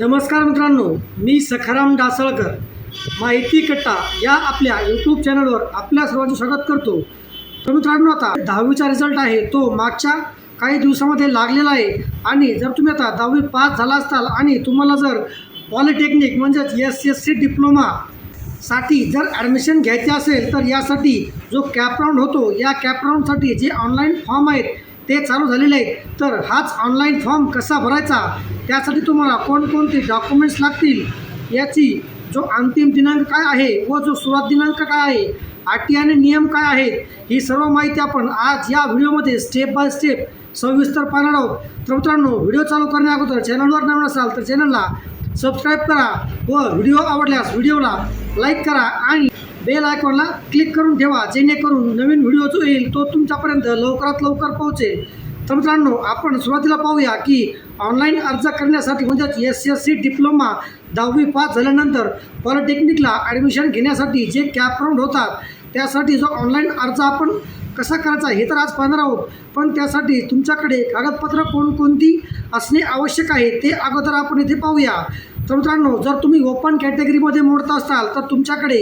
नमस्कार मित्रांनो मी सखाराम डासळकर माहिती कट्टा या आपल्या यूट्यूब चॅनलवर आपल्या सर्वांचे स्वागत करतो. तर मित्रांनो आता दहावीचा रिझल्ट आहे. तो मागच्या काही दिवसामध्ये लागलेला आहे. आणि जर तुम्ही आता दहावी पास झाला असताल आणि तुम्हाला जर पॉलिटेक्निक म्हणजेच एस एस सी डिप्लोमा साठी जर ॲडमिशन घ्यायचे असेल तर यासाठी जो कॅपराऊंड होतो या कॅपराऊंडसाठी जे ऑनलाईन फॉर्म आहेत ते चालू झालेले आहे तर हाच ऑनलाईन फॉर्म कसा भरायचा? त्यासाठी तुम्हाला कोणकोणते डॉक्युमेंट्स लागतील? याची जो अंतिम दिनांक काय आहे व जो सुरुवात दिनांक काय आहे अटी आणि नियम काय आहेत ही सर्व माहिती आपण आज या व्हिडिओमध्ये स्टेप बाय स्टेप सविस्तर पाहणार आहोत. तर मित्रांनो व्हिडिओ चालू करण्या अगोदर चॅनलवर नवीन असाल तर चॅनलला सबस्क्राईब करा व व्हिडिओ आवडल्यास व्हिडिओला लाईक करा आणि बेल आयकॉनला क्लिक करून ठेवा जेणेकरून नवीन व्हिडिओ जो येईल तो तुमच्यापर्यंत लवकरात लवकर पोहोचेल. तर मित्रांनो आपण सुरुवातीला पाहूया की ऑनलाईन अर्ज करण्यासाठी म्हणजेच एस एस सी डिप्लोमा दहावी पास झाल्यानंतर पॉलिटेक्निकला ॲडमिशन घेण्यासाठी जे कॅप राऊंड होतात त्यासाठी जो ऑनलाईन अर्ज आपण कसा करायचा हे तर आज पाहणार आहोत. पण त्यासाठी तुमच्याकडे कागदपत्र कोणकोणती असणे आवश्यक आहे ते अगोदर आपण इथे पाहूया. तर मित्रांनो जर तुम्ही ओपन कॅटेगरीमध्ये मोडत असाल तर तुमच्याकडे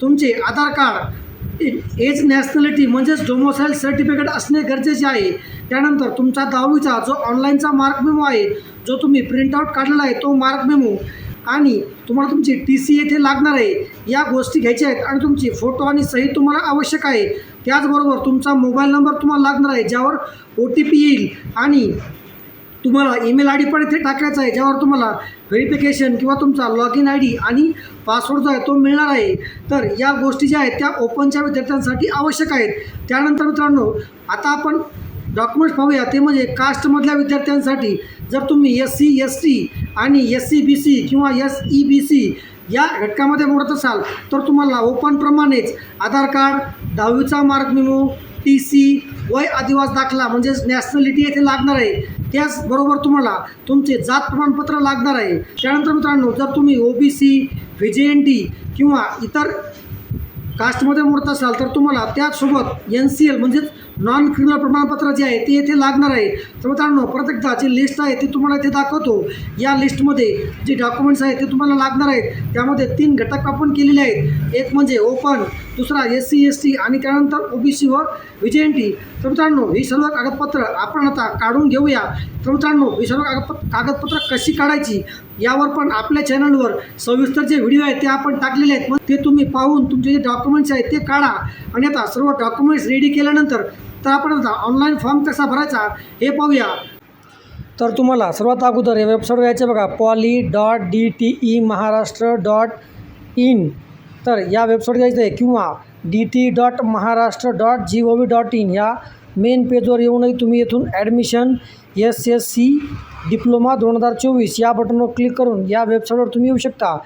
तुमचे आधार कार्ड एज नॅशनॅलिटी म्हणजेच डोमोसाईल सर्टिफिकेट असणे गरजेचे आहे. त्यानंतर तुमचा दहावीचा जो ऑनलाईनचा मार्क मेमो आहे जो तुम्ही प्रिंटआउट काढलेला आहे तो मार्क मेमो आणि तुम्हाला तुमची टी सी येथे लागणार आहे या गोष्टी घ्यायच्या आहेत आणि तुमची फोटो आणि सही तुम्हाला आवश्यक आहे. त्याचबरोबर तुमचा मोबाईल नंबर तुम्हाला लागणार आहे ज्यावर ओ टी पी येईल आणि तुम्हाला ईमेल आय डी पण इथे टाकायचा आहे ज्यावर तुम्हाला व्हेरिफिकेशन किंवा तुमचा लॉग इन आय डी आणि पासवर्ड जो आहे तो मिळणार आहे. तर या गोष्टी ज्या आहेत त्या ओपनच्या विद्यार्थ्यांसाठी आवश्यक आहेत. त्यानंतर मित्रांनो आता आपण डॉक्युमेंट्स पाहूया. ते म्हणजे कास्टमधल्या विद्यार्थ्यांसाठी जर तुम्ही एस सी एस टी आणि एस सी बी सी किंवा एस ई बी सी या घटकामध्ये मोडत असाल तर तुम्हाला ओपनप्रमाणेच आधार कार्ड दहावीचा मार्क मेमो टी सी वय आदिवास दाखला म्हणजेच नॅशनॅलिटी येथे लागणार आहे. त्याचबरोबर तुम्हाला तुमचे जात प्रमाणपत्र लागणार आहे. त्यानंतर मित्रांनो जर तुम्ही O B C V J N T किंवा इतर कास्टमध्ये मोडत असाल तर तुम्हाला त्याचसोबत एन सी एल म्हणजेच नॉन क्रिमिनल प्रमाणपत्र जे आहे ते येथे लागणार आहे. तर मित्रांनो परत एकदा जी लिस्ट आहे ती तुम्हाला इथे दाखवतो. या लिस्टमध्ये जे डॉक्युमेंट्स आहेत ते तुम्हाला लागणार आहेत. त्यामध्ये तीन घटक आपण केलेले आहेत. एक म्हणजे ओपन दुसरा एस सी एस टी आणि त्यानंतर ओ बी सी व विजयंटी तर मित्रांनो ही सर्व कागदपत्र आपण आता काढून घेऊया. तर मित्रांनो ही सर्व कागदप कागदपत्र कशी काढायची यावर पण आपल्या चॅनलवर सविस्तर जे व्हिडिओ आहेत ते आपण टाकलेले आहेत. मग ते तुम्ही पाहून तुमचे जे डॉक्युमेंट्स आहेत ते काढा. आणि आता सर्व डॉक्युमेंट्स रेडी केल्यानंतर तर आपण आता ऑनलाईन फॉर्म कसा भरायचा हे पाहूया. तर तुम्हाला सर्वात अगोदर या वेबसाईटवर यायचं बघा poly dot D T E Maharashtra dot in तर या वेबसाईट जायचं आहे किंवा D T dot Maharashtra dot G O V dot in या मेन पेजवर येऊनही तुम्ही येथून admission S S C diploma दोन हजार चोवीस या बटनवर क्लिक करून या वेबसाईटवर तुम्ही येऊ शकता.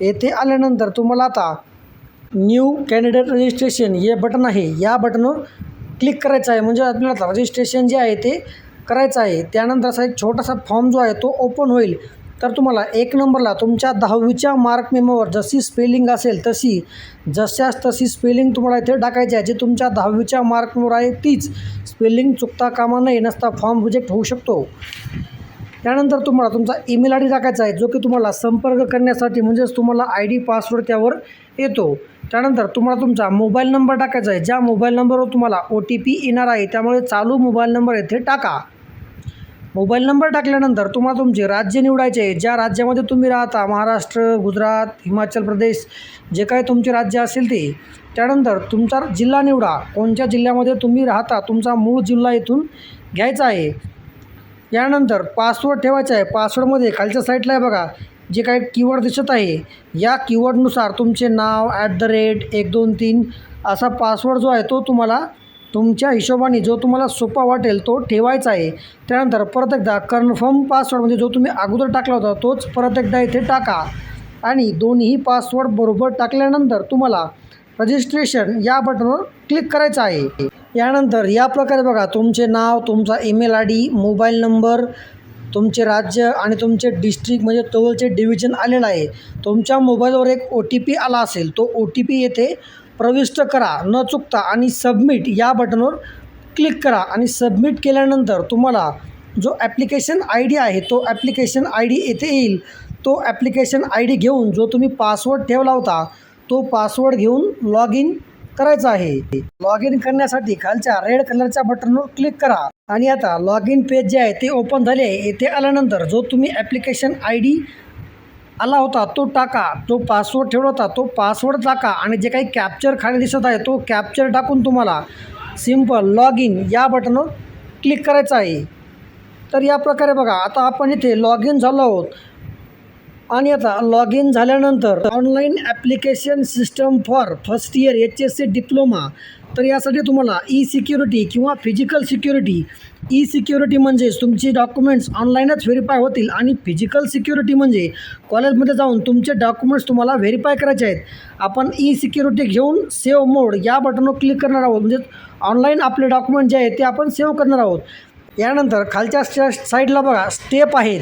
येथे आल्यानंतर तुम्हाला आता न्यू कॅन्डिडेट रजिस्ट्रेशन हे बटन आहे. या बटनवर क्लिक करायचं आहे. म्हणजे आपल्याला आता रजिस्ट्रेशन जे आहे ते करायचं आहे. त्यानंतर असा एक छोटासा फॉर्म जो आहे तो ओपन होईल. तर तुम्हाला एक नंबरला तुमच्या दहावीच्या मार्क मेमोवर जशी स्पेलिंग असेल तशी जशाच तशी स्पेलिंग तुम्हाला इथे टाकायची आहे. जी तुमच्या दहावीच्या मार्क मेमोवर आहे तीच स्पेलिंग चुकता कामा नये नसता फॉर्म रिजेक्ट होऊ शकतो. त्यानंतर तुम्हाला तुमचा ईमेल आय डी टाकायचा आहे जो की तुम्हाला संपर्क करण्यासाठी म्हणजेच तुम्हाला आय डी पासवर्ड त्यावर येतो. त्यानंतर तुम्हाला तुमचा मोबाईल नंबर टाकायचा आहे. ज्या मोबाईल नंबरवर तुम्हाला ओ टी पी येणार आहे त्यामुळे चालू मोबाईल नंबर येथे टाका. मोबाईल नंबर टाकल्यानंतर तुम्हाला तुमचे राज्य निवडायचे आहे ज्या राज्यामध्ये तुम्ही राहता महाराष्ट्र गुजरात हिमाचल प्रदेश जे काही तुमचे राज्य असेल ते त्यानंतर तुमचा जिल्हा निवडा. कोणत्या जिल्ह्यामध्ये तुम्ही राहता तुमचा मूळ जिल्हा इथून घ्यायचा आहे. यानंतर पासवर्ड ठेवायचा आहे. पासवर्डमध्ये खालच्या साईडला आहे बघा जे काही कीवर्ड दिसत आहे या कीवर्डनुसार तुमचे नाव ॲट द रेट एक दोन तीन असा पासवर्ड जो आहे तो तुम्हाला तुमच्या हिशोबाने जो तुम्हाला सोपा वाटेल तो ठेवायचा आहे. त्यानंतर परत एकदा कन्फर्म पासवर्ड म्हणजे जो तुम्ही अगोदर टाकला होता तोच परत एकदा इथे टाका. आणि दोन्ही पासवर्ड बरोबर टाकल्यानंतर तुम्हाला रजिस्ट्रेशन या बटनवर क्लिक करायचं आहे. यानंतर या प्रकारे बघा तुमचे नाव तुमचा email I D mobile number तुमचे राज्य आणि तुमचे डिस्ट्रिक्ट म्हणजे जवळचे डिव्हिजन आलेलं आहे. तुमच्या मोबाईलवर एक ओ टी पी आला असेल तो ओ टी पी येथे प्रविष्ट करा न चुकता आणि सबमिट या बटनवर क्लिक करा आणि सबमिट केल्यानंतर तुम्हाला जो ॲप्लिकेशन आय डी आहे तो ॲप्लिकेशन आय डी येथे येईल. तो ॲप्लिकेशन आय डी घेऊन जो तुम्ही पासवर्ड ठेवला होता तो पासवर्ड घेऊन लॉग इन करायचा आहे. लॉग इन करण्यासाठी खालच्या रेड कलरच्या बटनवर क्लिक करा आणि आता लॉग इन पेज जे आहे ते ओपन झाले आहे. येथे आल्यानंतर जो तुम्ही ॲप्लिकेशन आय डी आला होता तो टाका. जो पासवर्ड ठेवला होता तो पासवर्ड टाका. आणि जे काही कॅप्चर खाली दिसत आहे तो कॅप्चर टाकून तुम्हाला सिंपल लॉग इन या बटनवर क्लिक करायचं आहे. तर या प्रकारे बघा आता आपण इथे लॉग इन झालो आहोत. आणि आता लॉग इन झाल्यानंतर online application system for first year H S C diploma तर यासाठी तुम्हाला ई सिक्युरिटी किंवा फिजिकल सिक्युरिटी ई सिक्युरिटी म्हणजेच तुमची डॉक्युमेंट्स ऑनलाईनच व्हेरीफाय होतील आणि फिजिकल सिक्युरिटी म्हणजे कॉलेजमध्ये जाऊन तुमचे डॉक्युमेंट्स तुम्हाला व्हेरीफाय करायचे आहेत. आपण ई सिक्युरिटी घेऊन सेव्ह मोड या बटनवर क्लिक करणार आहोत. म्हणजे ऑनलाईन आपले डॉक्युमेंट जे आहेत ते आपण सेव्ह करणार आहोत. यानंतर खालच्या साईडला बघा स्टेप आहेत.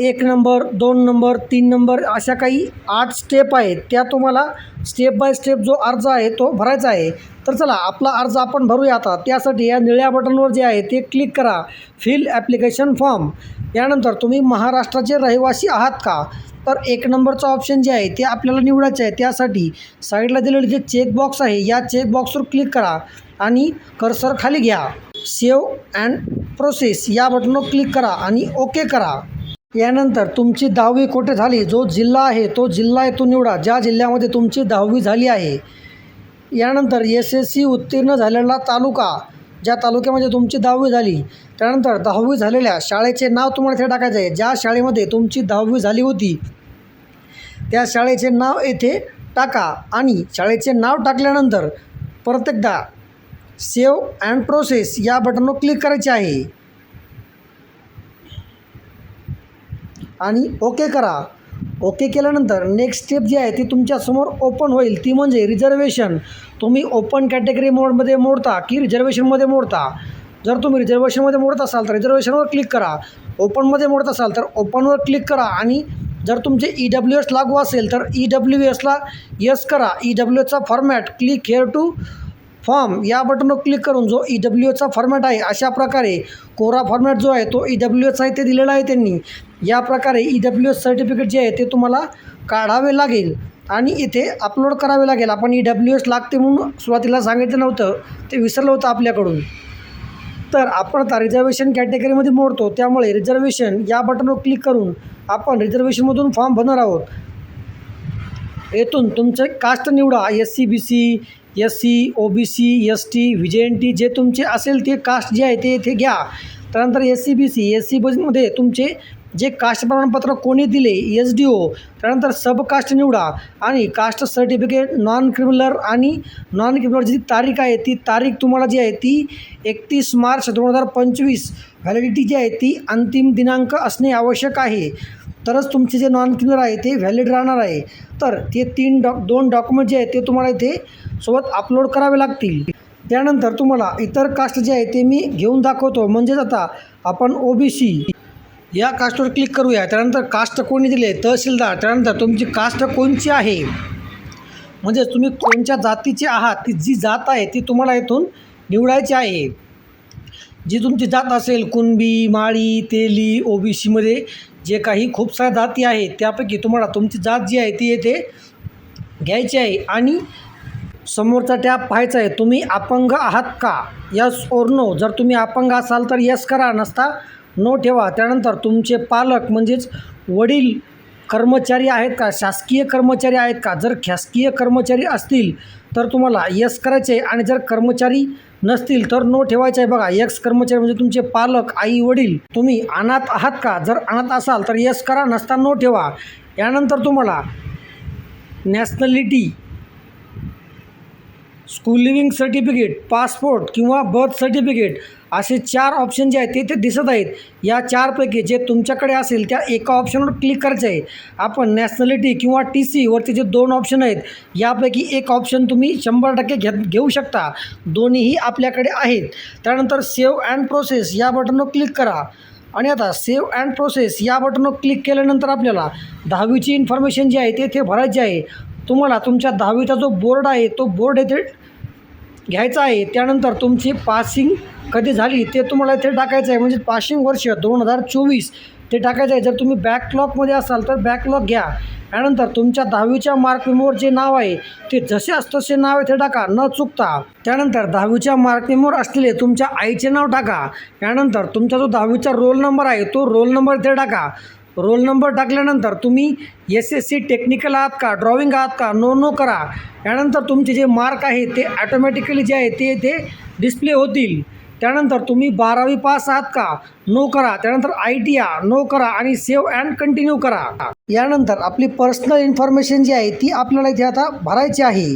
एक नंबर दोन नंबर तीन नंबर अशा काही आठ स्टेप आहेत. त्या तुम्हाला स्टेप बाय स्टेप जो अर्ज आहे तो भरायचा आहे. तर चला आपला अर्ज आपण भरूया आता. त्यासाठी या निळ्या बटनवर जे आहे ते क्लिक करा. फिल ॲप्लिकेशन फॉर्म यानंतर तुम्ही महाराष्ट्राचे रहिवासी आहात का? तर एक नंबरचं ऑप्शन जे आहे ते आपल्याला निवडायचं आहे. त्यासाठी साईडला दिलेले जे चेकबॉक्स आहे या चेकबॉक्सवर क्लिक करा आणि कर्सर खाली घ्या. सेव्ह अँड प्रोसेस या बटनवर क्लिक करा आणि ओके करा. यानंतर तुमची दहावी कुठे झाली? जो जिल्हा आहे तो जिल्हा येथून निवडा. ज्या जिल्ह्यामध्ये तुमची दहावी झाली आहे. यानंतर एस एस सी उत्तीर्ण झालेला तालुका ज्या तालुक्यामध्ये तुमची दहावी झाली. त्यानंतर दहावी झालेल्या शाळेचे नाव तुम्हाला इथे टाकायचं आहे. ज्या शाळेमध्ये तुमची दहावी झाली होती त्या शाळेचे नाव येथे टाका. आणि शाळेचे नाव टाकल्यानंतर परत एकदा सेव्ह अँड प्रोसेस या बटनवर क्लिक करायचे आहे. आणि ओके करा. ओके केल्यानंतर नेक्स्ट स्टेप जी आहे ती तुमच्यासमोर ओपन होईल. ती म्हणजे रिझर्वेशन तुम्ही ओपन कॅटेगरी मोडमध्ये मोडता की रिझर्वेशनमध्ये मोडता? जर तुम्ही रिझर्वेशनमध्ये मोडत असाल तर रिझर्वेशनवर क्लिक करा. ओपनमध्ये मोडत असाल तर ओपनवर क्लिक करा आणि जर तुमचे ई डब्ल्यू एस लागू असेल तर ई डब्ल्यू एसला यस करा. E W एसचा format click here to form या बटनवर क्लिक करून जो ई डब्ल्यू एचा फॉर्मॅट आहे अशा प्रकारे कोरा फॉर्मॅट जो आहे तो ई डब्ल्यू एचा इथे दिलेला आहे त्यांनी. या प्रकारे ई डब्ल्यू एस सर्टिफिकेट जे आहे ते तुम्हाला काढावे लागेल आणि इथे अपलोड करावे लागेल. आपण ई डब्ल्यू एस लागते म्हणून सुरुवातीला सांगितलं नव्हतं ते विसरलं होतं आपल्याकडून. तर आपण आता रिझर्वेशन कॅटेगरीमध्ये मोडतो त्यामुळे रिझर्वेशन या बटनवर क्लिक करून आपण रिझर्वेशनमधून फॉर्म भरणार आहोत. येथून तुमचे कास्ट निवडा S C B C S C O B C S T V J N T जे तुमचे असेल ते कास्ट जे आहे ते इथे घ्या. त्यानंतर S C B C S C बसमध्ये तुमचे जे कास्ट प्रमाणपत्र कोणी दिले एस डी ओ त्यानंतर सब कास्ट निवडा आणि कास्ट सर्टिफिकेट नॉन क्रिमिनलर आणि नॉन क्रिमिनलर जी तारीख आहे ती तारीख तुम्हाला जी आहे ती एकतीस मार्च दोन हजार पंचवीस व्हॅलिडिटी जी आहे ती अंतिम दिनांक असणे आवश्यक आहे. तरच तुमचे जे नॉन क्लिनर आहे ते व्हॅलिड राहणार आहे. तर ते तीन डॉक दोन डॉक्युमेंट जे आहेत ते तुम्हाला इथे सोबत अपलोड करावे लागतील. त्यानंतर तुम्हाला इतर कास्ट जे आहे ते मी घेऊन दाखवतो. म्हणजेच आता आपण ओ बी सी या कास्टवर क्लिक करूया. त्यानंतर कास्ट कोणी दिले? तहसीलदार. त्यानंतर तुमची कास्ट कोणची आहे? म्हणजे तुम्ही कोणत्या जातीचे आहात? ती जी जात आहे ती तुम्हाला इथून निवडायची आहे. जी तुमची जात असेल कुणबी माळी तेली ओ बी सीमध्ये जे काही खूप साऱ्या जाती आहेत त्यापैकी तुम्हाला तुमची जात जी आहे ती येथे घ्यायची आहे. आणि समोरचा टॅप पाहायचा आहे तुम्ही अपंग आहात का? यस ओर नो जर तुम्ही अपंग असाल तर यस करा नसता नो ठेवा. त्यानंतर तुमचे पालक म्हणजेच वडील कर्मचारी आहेत का? शासकीय कर्मचारी आहेत का? जर शासकीय कर्मचारी असतील तर तुम्हाला यस करायचे आहे आणि जर कर्मचारी नसतील तर नो ठेवायचे आहे बघा यक्स कर्मचारी म्हणजे तुमचे पालक आई वडील. तुम्ही अनाथ आहात का? जर अनाथ असाल तर यस करा नसता नो ठेवा. यानंतर तुम्हाला nationality school leaving certificate passport किंवा बर्थ सर्टिफिकेट असे चार ऑप्शन जे आहेत ते इथे दिसत आहेत. या चारपैकी जे तुमच्याकडे असेल त्या एका ऑप्शनवर क्लिक करायचं आहे. आपण नॅशनॅलिटी किंवा टी सीवरती जे दोन ऑप्शन आहेत यापैकी एक ऑप्शन तुम्ही शंभर टक्के घे घेऊ शकता. दोन्हीही आपल्याकडे आहेत. त्यानंतर सेव्ह अँड प्रोसेस या बटनवर क्लिक करा. आणि आता सेव्ह अँड प्रोसेस या बटनवर क्लिक केल्यानंतर आपल्याला दहावीची इन्फॉर्मेशन जी आहे ते इथे भरायची आहे. तुम्हाला तुमच्या दहावीचा जो बोर्ड आहे तो बोर्ड येथे घ्यायचा आहे. त्यानंतर तुमची पासिंग कधी झाली ते तुम्हाला इथे टाकायचं आहे. म्हणजे पासिंग वर्ष दोन हजार चोवीस ते टाकायचं आहे. जर तुम्ही बॅकलॉगमध्ये असाल तर बॅकलॉग घ्या. त्यानंतर तुमच्या दहावीच्या मार्क जे नाव आहे. ते जसे असतं तसे नाव आहे ते टाका. न चुकता. त्यानंतर दहावीच्या मार्क असलेले तुमच्या आईचे नाव टाका. त्यानंतर तुमचा जो दहावीचा रोल नंबर आहे तो रोल नंबर ते टाका. रोल नंबर टाकल्यानंतर तुम्ही एस एस सी टेक्निकल आहात का ड्रॉइंग आहात का नो नो करा. त्यानंतर तुमचे जे मार्क आहे ते ॲटोमॅटिकली जे आहे ते ते डिस्प्ले होतील. त्यानंतर तुम्ही बारावी पास आहात का नो करा. त्यानंतर आय टी आ नो करा आणि सेव्ह अँड कंटिन्यू करा. यानंतर आपली पर्सनल इन्फॉर्मेशन जी आहे ती आपल्याला इथे आता भरायची आहे.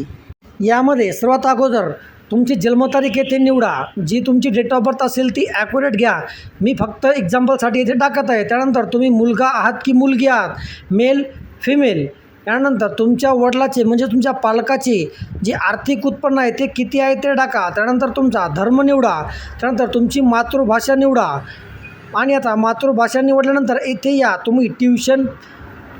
यामध्ये सर्वात अगोदर तुमची जन्मतारीख येथे निवडा. जी तुमची डेट ऑफ बर्थ असेल ती ॲक्युरेट घ्या. मी फक्त एक्झाम्पलसाठी इथे टाकत आहे. त्यानंतर तुम्ही मुलगा आहात की मुलगी आहात? मेल फिमेल त्यानंतर तुमच्या वडिलाचे म्हणजे तुमच्या पालकाचे जे आर्थिक उत्पन्न आहे ते किती आहे ते टाका. त्यानंतर तुमचा धर्म निवडा. त्यानंतर तुमची मातृभाषा निवडा. आणि आता मातृभाषा निवडल्यानंतर इथे या. तुम्ही ट्युशन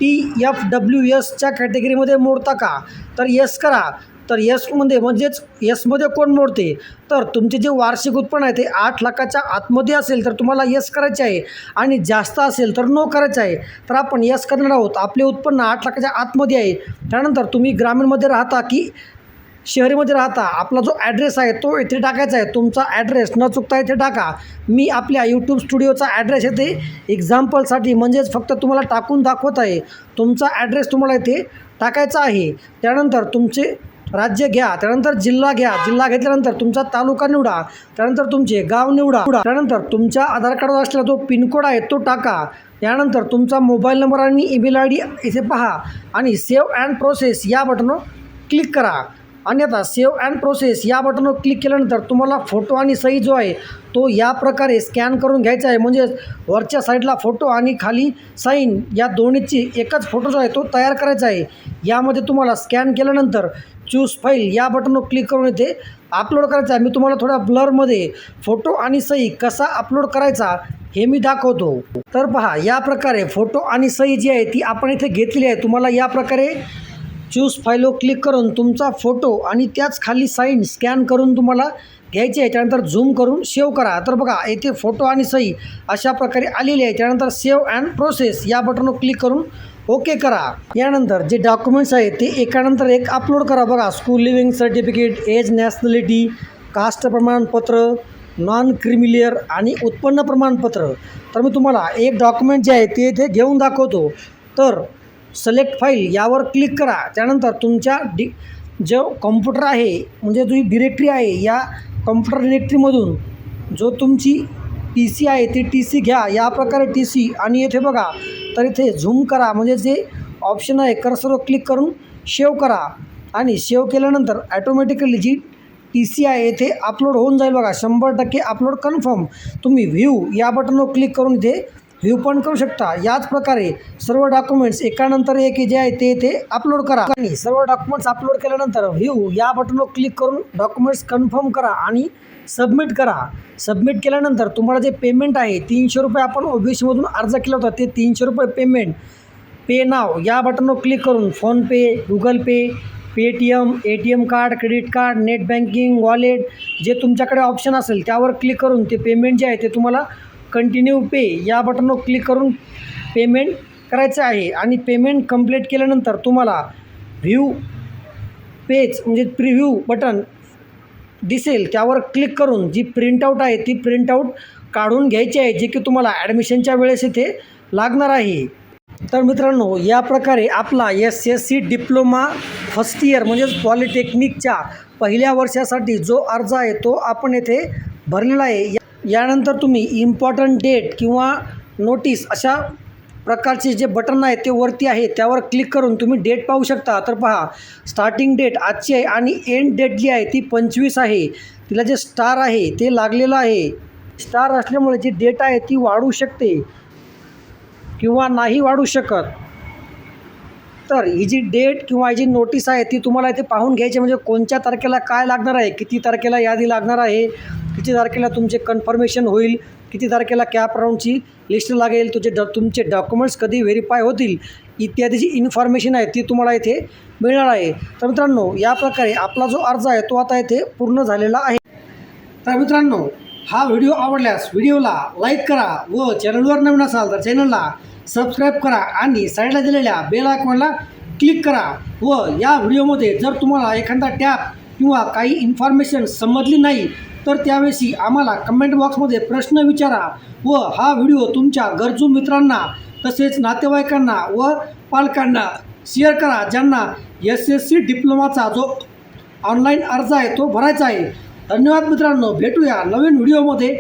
टी एफ डब्ल्यू एसच्या कॅटेगरीमध्ये मोडता का? तर यस करा. तर यसमध्ये म्हणजेच यसमध्ये कोण मोडते? तर तुमचे जे वार्षिक उत्पन्न आहे ते आठ लाखाच्या आतमध्ये असेल तर तुम्हाला यस करायचे आहे. आणि जास्त असेल तर नो करायचं आहे. तर आपण यस करणार आहोत. आपले उत्पन्न आठ लाखाच्या आतमध्ये आहे. त्यानंतर तुम्ही ग्रामीणमध्ये राहता की शहरीमध्ये राहता? आपला जो ॲड्रेस आहे तो इथे टाकायचा आहे. तुमचा ॲड्रेस न चुकता इथे टाका. मी आपल्या यूट्यूब स्टुडिओचा ॲड्रेस येथे एक्झाम्पलसाठी म्हणजेच फक्त तुम्हाला टाकून दाखवत आहे. तुमचा ॲड्रेस तुम्हाला इथे टाकायचा आहे. त्यानंतर तुमचे राज्य घ्या त्यानंतर जिल्हा घ्या. जिल्हा घेतल्यानंतर तुमचा तालुका निवडा त्यानंतर तुमचे गाव निवडा. त्यानंतर तुमच्या आधार कार्डवर असलेला जो पिनकोड आहे तो टाका. यानंतर तुमचा मोबाईल नंबर आणि ईमेल आय डी इथे पहा. आणि सेव्ह अँड प्रोसेस या बटनवर क्लिक करा. अन्यथा सेव्ह अँड प्रोसेस या बटनवर क्लिक केल्यानंतर तुम्हाला फोटो आणि सही जो आहे तो या प्रकारे स्कॅन करून घ्यायचा आहे. म्हणजेच वरच्या साईडला फोटो आणि खाली साईन या दोन्हीची एकच फोटो जो आहे तो तयार करायचा आहे. यामध्ये तुम्हाला स्कॅन केल्यानंतर चूज फाईल या बटनवर क्लिक करून इथे अपलोड करायचा आहे. मी तुम्हाला थोड्या ब्लरमध्ये फोटो आणि सही कसा अपलोड करायचा हे मी दाखवतो. तर पहा या प्रकारे फोटो आणि सही जी आहे ती आपण इथे घेतलेली आहे. तुम्हाला या प्रकारे चूज फाईलवर क्लिक करून तुमचा फोटो आणि त्याच खाली साईन स्कॅन करून तुम्हाला घ्यायची आहे. त्यानंतर झूम करून सेव्ह करा. तर बघा येथे फोटो आणि सही अशा प्रकारे आलेली आहे. त्यानंतर सेव्ह अँड प्रोसेस या बटनवर क्लिक करून ओके करा. यानंतर जे डॉक्युमेंट्स आहेत ते एकानंतर एक अपलोड करा. बघा school leaving certificate age nationality caste प्रमाणपत्र नॉन क्रिमिलियर आणि उत्पन्न प्रमाणपत्र. तर मी तुम्हाला एक डॉक्युमेंट जे आहे ते इथे घेऊन दाखवतो. तर सिलेक्ट फाईल यावर क्लिक करा. त्यानंतर तुमच्या डि जो कॉम्प्युटर आहे म्हणजे तुझी डिरेक्टरी आहे या कॉम्प्युटर डिरेक्टरीमधून जो तुमची टी सी आहे ती टी सी घ्या. या प्रकारे टी सी आणि येथे बघा तर इथे झूम करा. म्हणजे जे ऑप्शन आहे कर्सरवर क्लिक करून शेव करा. आणि शेव केल्यानंतर ॲटोमॅटिकली जी टी सी आहे येथे अपलोड होऊन जाईल बघा. शंभर टक्के अपलोड कन्फर्म तुम्ही व्ह्यू या बटनवर क्लिक करून इथे व्ह्यू पण करू शकता. याच प्रकारे सर्व डॉक्युमेंट्स एकानंतर एक जे आहे ते इथे अपलोड करा. आणि सर्व डॉक्युमेंट्स अपलोड केल्यानंतर व्ह्यू या बटनवर क्लिक करून डॉक्युमेंट्स कन्फर्म करा आणि सबमिट करा. सबमिट केल्यानंतर तुम्हाला जे पेमेंट आहे तीनशे रुपये आपण ओबीसीमधून अर्ज केला होता ते तीनशे रुपये पेमेंट पे नाव या बटनवर क्लिक करून PhonePe Google Pay Paytm A T M card credit card net banking wallet जे तुमच्याकडे ऑप्शन असेल त्यावर क्लिक करून ते पेमेंट जे आहे ते तुम्हाला कंटिन्यू पे या बटनवर क्लिक करून पेमेंट करायचं आहे. आणि पेमेंट कंप्लीट केल्यानंतर तुम्हाला व्ह्यू पेज म्हणजे प्रिव्ह्यू बटन दिसेल. त्यावर क्लिक करून जी प्रिंटआउट आहे ती प्रिंटआउट काढून घ्यायची आहे जे की तुम्हाला ॲडमिशनच्या वेळेस इथे लागणार आहे. तर मित्रांनो या प्रकारे आपला S S C diploma first year म्हणजेच पॉलिटेक्निकच्या पहिल्या वर्षासाठी जो अर्ज आहे तो आपण येथे भरलेला आहे. या- यानंतर तुम्ही इम्पॉर्टंट डेट किंवा नोटीस अशा प्रकारचे जे बटन आहे ते वरती आहे त्यावर क्लिक करून तुम्ही डेट पाहू शकता. तर पहा स्टार्टिंग डेट आजची आहे आणि एंड डेट जी आहे ती पंचवीस आहे. तिला जे स्टार आहे ते लागलेलं आहे. स्टार असल्यामुळे जी डेट आहे ती वाढू शकते किंवा नाही वाढू शकत. तर ही जी डेट किंवा ही जी नोटीस आहे ती तुम्हाला इथे पाहून घ्यायची म्हणजे कोणत्या तारखेला काय लागणार आहे किती तारखेला यादी लागणार आहे किती तारखेला तुमचे कन्फर्मेशन होईल किती तारखेला कॅप राऊंडची लिस्ट लागेल तुझे ड तुमचे डॉक्युमेंट्स कधी व्हेरीफाय होतील इत्यादी जी इन्फॉर्मेशन आहे ती तुम्हाला इथे मिळणार आहे. तर मित्रांनो या प्रकारे आपला जो अर्ज आहे तो आता इथे पूर्ण झालेला आहे. तर मित्रांनो हा व्हिडिओ आवडल्यास व्हिडिओला लाईक करा व चॅनलवर नवीन असाल तर चॅनलला सबस्क्राईब करा आणि साईडला दिलेल्या बेल आयकॉनला क्लिक करा व या व्हिडिओमध्ये जर तुम्हाला एखादा टॅप किंवा काही इन्फॉर्मेशन समजली नाही तर त्यावेळी आम्हाला कमेंट बॉक्समध्ये प्रश्न विचारा व हा व्हिडिओ तुमच्या गरजू मित्रांना तसेच नातेवाईकांना व पालकांना शेअर करा ज्यांना एस एस सी डिप्लोमाचा जो ऑनलाईन अर्ज आहे तो भरायचा आहे. धन्यवाद मित्रांनो. भेटूया नवीन व्हिडिओमध्ये